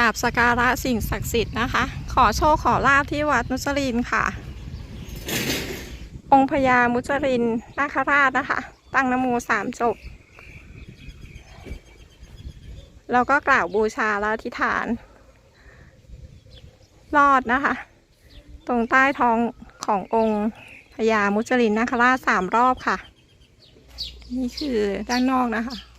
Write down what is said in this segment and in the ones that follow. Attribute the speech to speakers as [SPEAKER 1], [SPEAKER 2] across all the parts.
[SPEAKER 1] กราบสการะสิ่งศักดิ์สิทธิ์นะคะ ขอโชคขอลาบที่วัดมุจลินค่ะ องค์พญามุจลินนาคราชนะคะ ตั้งนโมสามจบ แล้วก็กล่าวบูชาและอธิษฐาน รอดนะคะ ตรงใต้ท้องขององค์พญามุจลินนาคราชสามรอบค่ะ นี่คือด้านนอกนะคะ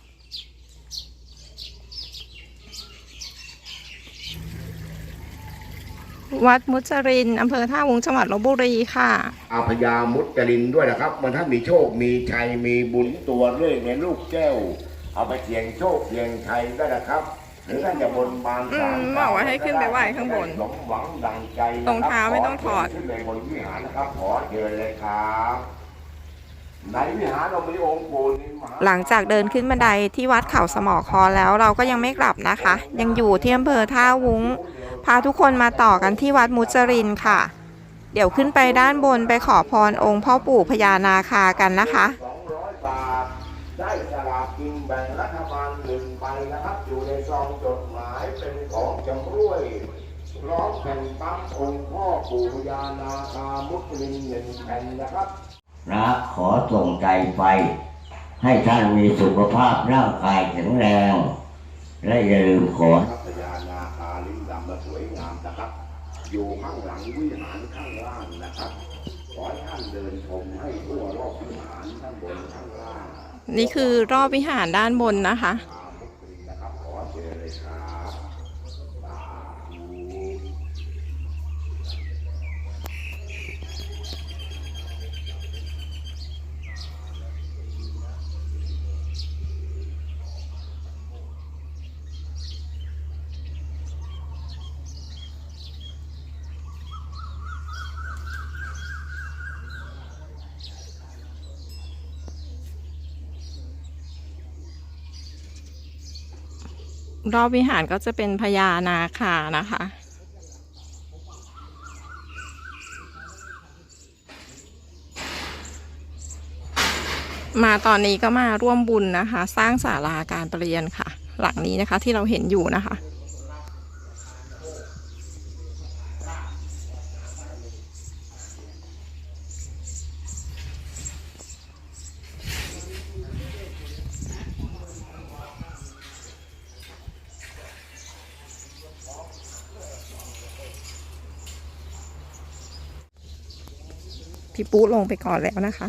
[SPEAKER 1] วัดมุจรินอำเภอท่าวุ้งจังหวัดลบบุรีค่ะ
[SPEAKER 2] อาพญามุจรินด้วยนะครับ มันถ้ามีโชค มีชัย มีบุญตัวเลขในลูกแก้ว เอาไปเสี่ยงโชคเสี่ยงชัยได้นะครับ หรือท่านจะบนบานศาล
[SPEAKER 1] อืมบอกว่าให้ขึ้นไปไหว้ข้างบน
[SPEAKER 2] สมหวังดังใจนะคบ
[SPEAKER 1] รองเท้าไม่ต้องถอด
[SPEAKER 2] ขเชิญขึ้นไปบนวิหารนะครับ ขอเชิญเลยครับในวิหารเรามีองค์ปู่นิมหา
[SPEAKER 1] หลังจากเดินขึ้นบันไดที่วัดเขาสมอคอแล้วเราก็ยังไม่กลับนะคะ ยังอยู่ที่อำเภอท่าวุ้ง พาทุกคนมาต่อกันที่วัดมุจรินค่ะ เดี๋ยวขึ้นไปด้านบนไปขอพรองค์พ่อปู่พญานาคากันนะคะ
[SPEAKER 2] สองร้อยบาทได้สลากกินแบ่งรัฐบาลหนึ่งใบนะครับ อยู่ในซองจดหมายเป็นของจำรวยร้องแผ่นปั๊มองค์พ่อปู่พญานาคามุสลิมหนึ่งแผ่นนะครับ
[SPEAKER 3] นะขอส่งใจไป ให้ท่านมีสุขภาพร่างกายแข็งแรง และอย่าลืมขอ
[SPEAKER 2] พระพญานาคาลิ้นดำและสวยงามนะครับ อยู่ข้างหลังวิหารข้างล่างนะครับขอให้ท่านเดินชมให้ทั่วรอบวิหารข้างบนข้างล่าง
[SPEAKER 1] นี่คือรอบวิหารด้านบนนะคะ
[SPEAKER 2] อามุสลิมนะครับขอเชิญเลยครับ
[SPEAKER 1] รอบวิหารก็จะเป็นพญานาคานะคะ มาตอนนี้ก็มาร่วมบุญนะคะ สร้างศาลาการประเรียนค่ะ หลังนี้นะคะที่เราเห็นอยู่นะคะ พี่ปูลงไปก่อนแล้วนะคะ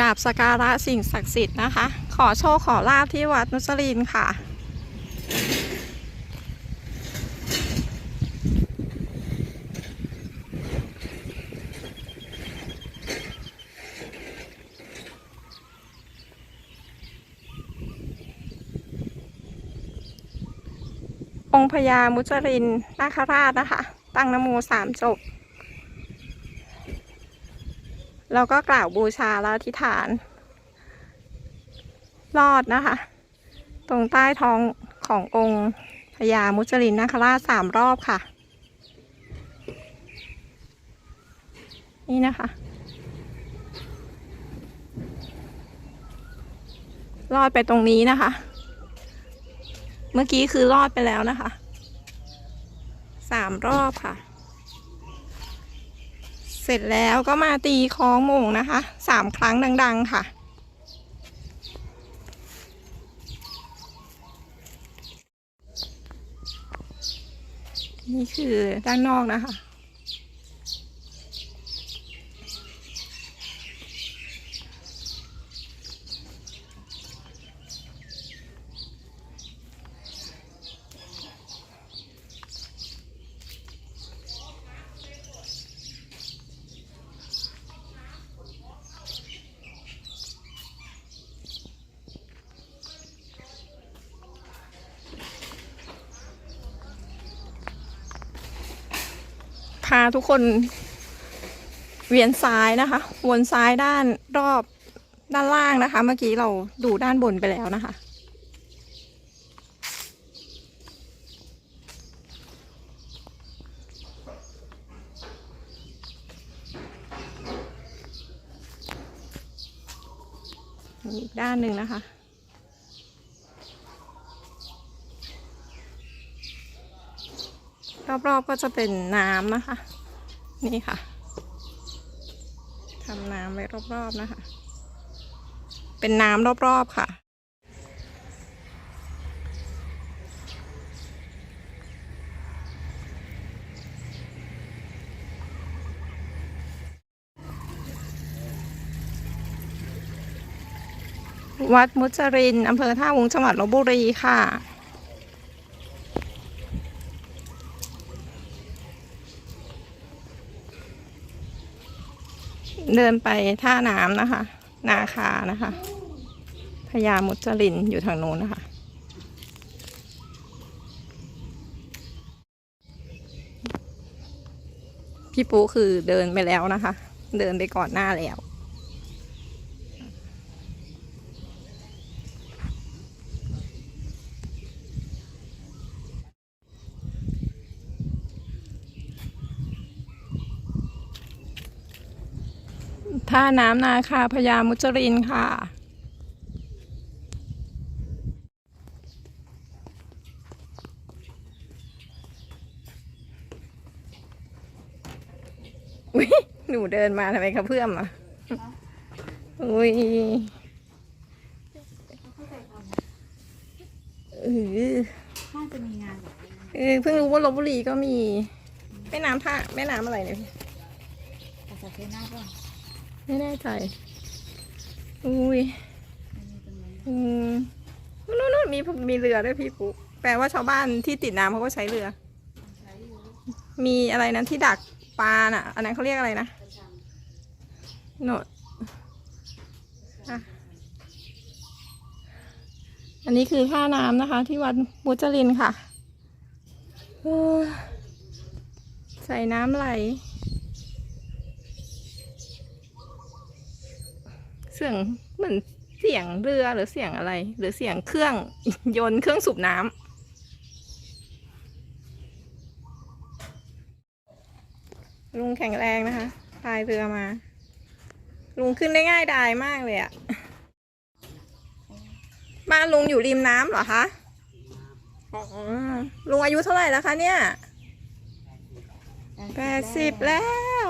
[SPEAKER 1] กราบสกการะสิ่งศักดิ์สิทธิ์นะคะ ขอโชคขอลาบที่วัดนุสลินค่ะ องค์พญามุจรินนาคราชนะคะ ตั้งนโมสามจบ แล้วก็กล่าวบูชาและอธิษฐาน รอดนะคะ ตรงใต้ท้องขององค์พญามุจลินนาคราชสามรอบค่ะ นี่นะคะ รอดไปตรงนี้นะคะ เมื่อกี้คือรอดไปแล้วนะคะ สามรอบค่ะ เสร็จแล้วก็มาตีคล้องโมงนะคะ สามครั้งดัง ๆ ค่ะนี่คือด้านนอกนะคะ พาทุกคน เวียนซ้ายนะคะ วนซ้ายด้านรอบด้านล่างนะคะ เมื่อกี้เราดูด้านบนไปแล้วนะคะ อีกด้านหนึ่งนะคะ รอบๆก็จะเป็นน้ำนะคะ นี่ค่ะทำน้ำไว้รอบๆนะคะ เป็นน้ำรอบๆค่ะวัดมุจริน อำเภอท่าวุงจังหวัดลบบุรีค่ะ เดินไปท่าน้ำนะคะ นาคานะคะพญามุจรินอยู่ทางโน้นนะคะ พี่ปูคือเดินไปแล้วนะคะ เดินไปก่อนหน้าแล้ว ท่าน้ำนาคาพญามุจรินค่ะ อุ้ยหนูเดินมาทำไมกระเพื่อมอะ อุ้ยเออ
[SPEAKER 4] น่าจะมีงานแบบนี้
[SPEAKER 1] เออเพิ่งรู้ว่าลบบุรีก็มี แม่น้ำท่าแม่น้ำอะไรเนี่ยพี่
[SPEAKER 4] แต่สักเทน่าก็
[SPEAKER 1] ไม่แน่ใจ อุ้ย
[SPEAKER 4] มันมีตรงนี้
[SPEAKER 1] อืมนู่นนู่นมีมีเรือด้วยพี่ปุ๊แปลว่าชาวบ้านที่ติดน้ำเขาก็ใช้เรือ มีอะไรนั้นที่ดักปลาน่ะ อันนั้นเขาเรียกอะไรนะโน่นอะอันนี้คือท่าน้ำนะคะ ที่วัดมุจลินค่ะใส่น้ำไหล สียงเหมือนเสียงเรือหรือเสียงอะไร หรือเสียงเครื่องยนต์เครื่องสูบน้ำลุงแข็งแรงนะคะพายเรือมา ลุงขึ้นได้ง่ายดายมากเลยอะบ้านลุงอยู่ริมน้ำเหรอคะอ๋อลุงอายุเท่าไหร่แล้วคะเนี่ยแปดสิบแล้ว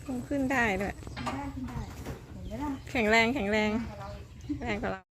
[SPEAKER 1] ลุง ขึ้นได้ด้วย
[SPEAKER 4] ได้ขึ้นได้เห็นไหมล่ะ
[SPEAKER 1] แข็งแรงแข็งแรง แรงกว่าเรา